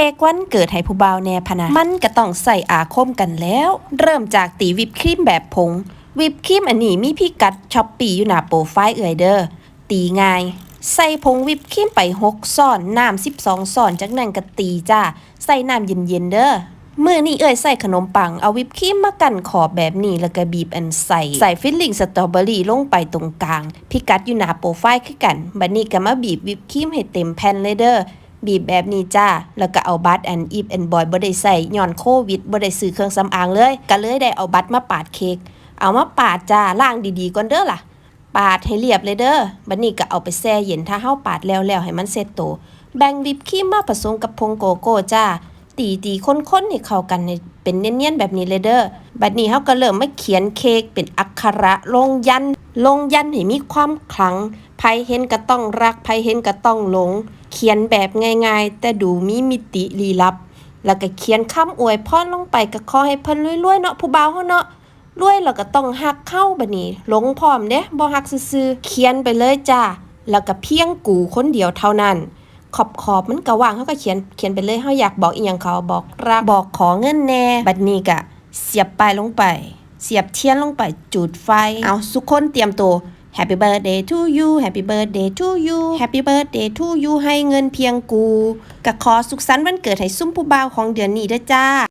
ค้กวันเกิดให้ผู้บ่าวแน่พะนะมันก็ต้องใส่อาคมกันแล้ว เริ่มจากตีวิปครีมแบบผง วิปครีมอันนี้มีพิกัดช้อปปี้อยู่หน้าโปรไฟล์เอ่ยเด้อตีง่าย ใส่ผงวิปครีมไป6ซ่อนน้ำ12ซ่อนจากนั้นก็ตีจ้าใส่น้ำเย็นๆเด้อมือนี่เอ่ยใส่ขนมปังเอาวิปครีมมากันขอบแบบนี้แล้วก็บีบอันใส่ใส่ฟิลลิ่งสตรอเบอรี่ลงไปตรงกลาง พิกัดอยู่หน้าโปรไฟล์คือกัน บัดนี้ก็มาบีบวิปครีมให้เต็มแผ่นเลยเด้อ บีบแบบนี้จ้า แล้วก็เอาบัตรอันอีฟแอนบอยบ่ได้ใส่ย้อนโควิดบ่ได้ซื้อเครื่องสำอางเลย ก็เลยได้เอาบัตรมาปาดเค้ก เอามาปาดจ้าล่างดีๆก่อนเด้อล่ะ ปาดให้เรียบเลยเด้อ บัดนี้ก็เอาไปแช่เย็นถ้าเฮาปาดแล้วแล้วให้มันเสร็จโตวแบ่งวิปครีมมาผสมกับผงโกโก้จ้า ตีตีๆค้นๆให้เข้ากันให้เป็นเนียนๆแบบนี้เลยเด้อบัดนี้เฮาก็เริ่มมาเขียนเค้กเป็นอักขระลงยัน ลงยันให้มีความขลังไผเห็นก็ต้องรักไผเห็นก็ต้องหลง เขียนแบบง่ายๆ แต่ดูมีมิติลี้ลับ แล้วก็เขียนคำอวยพรลงไปก็ขอให้เพิ่นรวยๆเนาะผู้บ่าวเฮาเนาะรวยแล้วก็ต้องหักเข้าบัดนี้หลงพร้อมเด้บ่หักซื่อๆเขียนไปเลยจ้าแล้วก็เพียงกูคนเดียวเท่านั้น ขอบขอบมันก็ว่างเขาก็เขียนเขียนไปเลยเขาอยากบอกอีหยังเขาบอกรักบอกขอเงินแน่บัดนี้ก็เสียบปลายลงไป เสียบเทียนลงไปจุดไฟ เอาทุกคนเตรียมตัว Happy birthday to you Happy birthday to you Happy birthday to you ให้เงินเพียงกูกะขอสุขสันต์วันเกิดให้ซุ่มผู้บ่าวของเดือนนี้เด้อจ้า